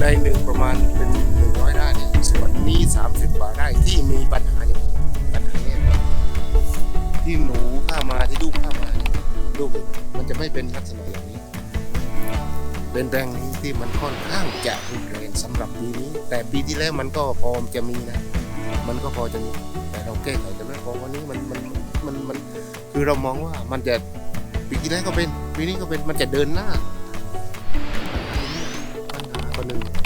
ได้หนึ่งประมาณเป็นหนึ่งร้อยได้เนี่ยส่วนนี้สามสิบกว่าได้ที่มีปัญหาอย่างปัญหาเนี่ยที่หนูข้ามาที่ลูกข้ามาลูกมันจะไม่เป็นลักษณะอย่างนี้ เป็นแปลงนี้ที่มันค่อนข้างจะรุนแรงสำหรับปีนี้ แต่ปีที่แล้วมันก็พอจะมีนะ มันก็พอจะมีแต่เราแก้ไขแต่ไม่พอวันนี้มันมันมันมันคือเรามองว่ามันจะปีที่แล้วก็เป็นปีนี้ก็เป็นมันจะเดินหน้า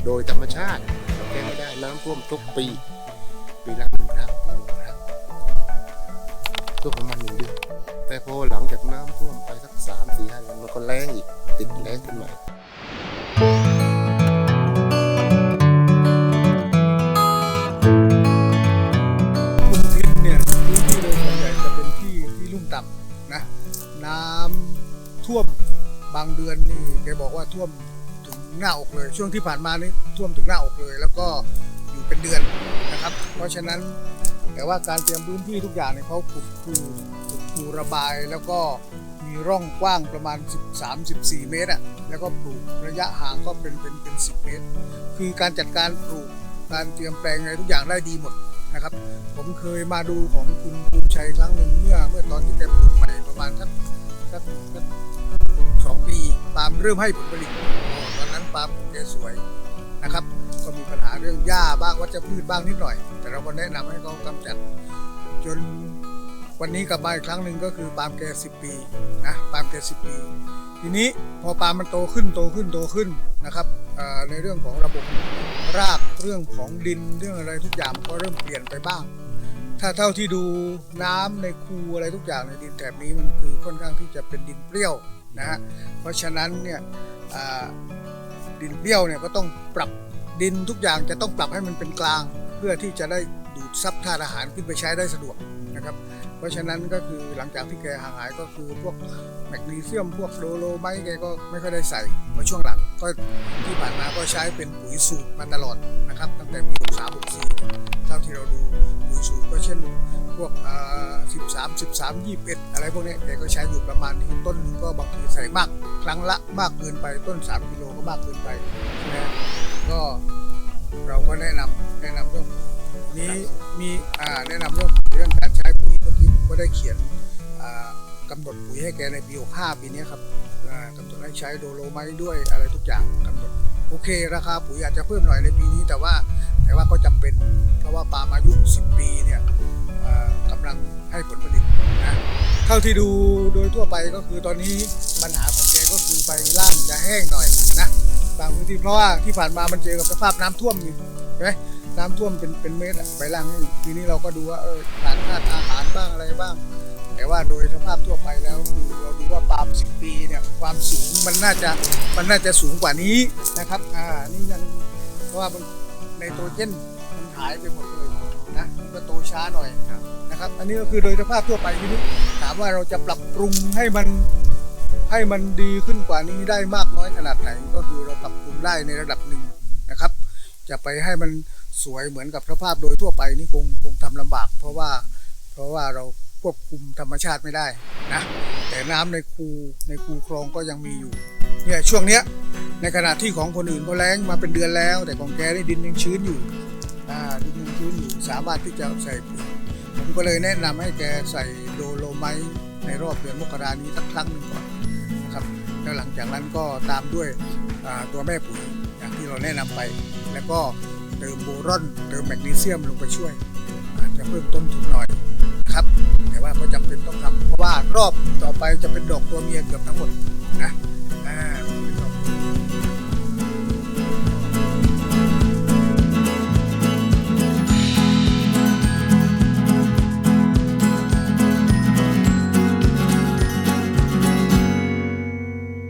โดยธรรมชาติเราแก้ไม่ได้น้ำท่วมทุกปี ปีละหนึ่งครั้งปีหนึ่งครั้งช่วงประมาณหนึ่งเดือนแต่พอหลังจากน้ำท่วมไปสักสามสี่ห้าเดือนมันก็แรงอีกติดแรงขึ้นมาพื้นเนี่ยพื้นที่โดยส่วนใหญ่จะเป็นที่ที่ลุ่มต่ำนะน้ำท่วมบางเดือนนี่แกบอกว่าท่วม หน้าอกเลย ช่วงที่ผ่านมานี่ท่วมถึงหน้าอกเลย แล้วก็อยู่เป็นเดือนนะครับ เพราะฉะนั้นแต่ว่าการเตรียมพื้นที่ทุกอย่างเนี่ยเขาขุดคูขุดคูระบายแล้วก็มีร่องกว้างประมาณ 13-14 เมตรอะแล้วก็ปลูกระยะห่างก็เป็นเป็นเป็น 10 เมตร คือการจัดการปลูกการเตรียมแปลงอะไรทุกอย่างได้ดีหมดนะครับ ผมเคยมาดูของคุณภูมิชัยครั้งหนึ่งเมื่อ เมื่อตอนที่แกปลูกใหม่ประมาณสักสักสักสองปีปามเริ่มให้ผลผลิต ปาล์มแกสวยนะครับก็มีปัญหาเรื่องหญ้าบ้างวัชพืชบ้างนิดหน่อย แต่เราก็แนะนำให้เขากำจัด จนวันนี้กลับมาอีกครั้งหนึ่งก็คือปาล์มแกสิบปีนะปาล์มแกสิบปี ทีนี้พอปาล์มมันโตขึ้นโตขึ้นโตขึ้นนะครับในเรื่องของระบบรากเรื่องของดินเรื่องอะไรทุกอย่างก็เริ่มเปลี่ยนไปบ้าง ถ้าเท่าที่ดูน้ำในคูอะไรทุกอย่างในดินแถบนี้มันคือค่อนข้างที่จะเป็นดินเปรี้ยวนะฮะเพราะฉะนั้นเนี่ย ดินเปรี้ยวเนี่ยก็ต้องปรับดินทุกอย่างจะต้องปรับให้มันเป็นกลาง เพื่อที่จะได้ดูดซับธาตุอาหารขึ้นไปใช้ได้สะดวกนะครับ เพราะฉะนั้นก็คือหลังจากที่แกห่างหายก็คือพวกแมกนีเซียมพวกโดโลไมต์แกก็ไม่ค่อยได้ใส่มาช่วงหลังก็ที่ผ่านมาก็ใช้เป็นปุ๋ยสูตรมาตลอดนะครับ ตั้งแต่ปี63 64เท่าที่เราดูปุ๋ยสูตรก็เช่น วกอ่า13 13 21อะไรพวกนี้แกก็ใช้อยู่ประมาณนี้ต้นหนึงก็บางทีใส่มาก ครั้งละมากเกินไปต้น3กิโลก็มากเกินไปนะก็เราก็แนะนำแนะนำเรื่องนี้มีแนะนำเรื่องเรื่องการใช้ปุ๋ยเมื่อกี้ผมก็ได้เขียนอ่ากำหนดปุ๋ยให้แกในปี65ปีนี้ครับอ่ากำหนดให้ใช้โดโลไมต์ด้วยอะไรทุกอย่างกำหนดโอเค ราคาปุ๋ยอาจจะเพิ่มหน่อยในปีนี้แต่ว่าแต่ว่าก็จำเป็นเพราะว่าปาล์มอายุ 10 ปีเนี่ย ท่าที่ดูโดยทั่วไปก็คือตอนนี้ปัญหาของแกก็คือใบล่างจะแห้งหน่อยนะบางพื้นที่เพราะว่าที่ผ่านมามันเจอกับสภาพน้ำท่วมอยู่ใช่ไหมน้ำท่วมเป็นเป็นเมตรอะไปล่างทีนี้เราก็ดูว่าเออขาดธาตุอาหารบ้างอะไรบ้าง แต่ว่าโดยสภาพทั่วไปแล้วคือเราดูว่าปาล์มสิบปีเนี่ยความสูงมันน่าจะมันน่าจะสูงกว่านี้นะครับอ่านี่ยังเพราะว่ามันในโตรเจนมันหายไปหมดเลย นะมันก็โตช้าหน่อยนะครับ อันนี้ก็คือโดยสภาพทั่วไปทีนี้ถามว่าเราจะปรับปรุงให้มันให้มันดีขึ้นกว่านี้ได้มากน้อยขนาดไหน ก็คือเราปรับปรุงได้ในระดับหนึ่งนะครับ จะไปให้มันสวยเหมือนกับสภาพโดยทั่วไปนี่คงคงทำลำบาก เพราะว่าเพราะว่าเราควบคุมธรรมชาติไม่ได้นะแต่น้ำในคูในคูคลองก็ยังมีอยู่เนี่ยช่วงเนี้ยในขณะที่ของคนอื่นเขาแล้งมาเป็นเดือนแล้ว แต่ของแกนี่ดินยังชื้นอยู่อ่าดิน ชื้นอยู่สามารถที่จะใส่ปุ๋ยผมก็เลยแนะนำให้แกใส่โดโลไมต์ในรอบเดือนมกรานี้สักครั้งหนึ่งก่อนนะครับแล้วหลังจากนั้นก็ตามด้วยตัวแม่ปุ๋ยอย่างที่เราแนะนำไป แล้วก็เติมโบรอนเติมแมกนีเซียมลงไปช่วยอาจจะเพิ่มต้นทุนหน่อยครับ แต่ว่าก็จำเป็นต้องทำเพราะว่ารอบต่อไปจะเป็นดอกตัวเมียเกือบทั้งหมดนะ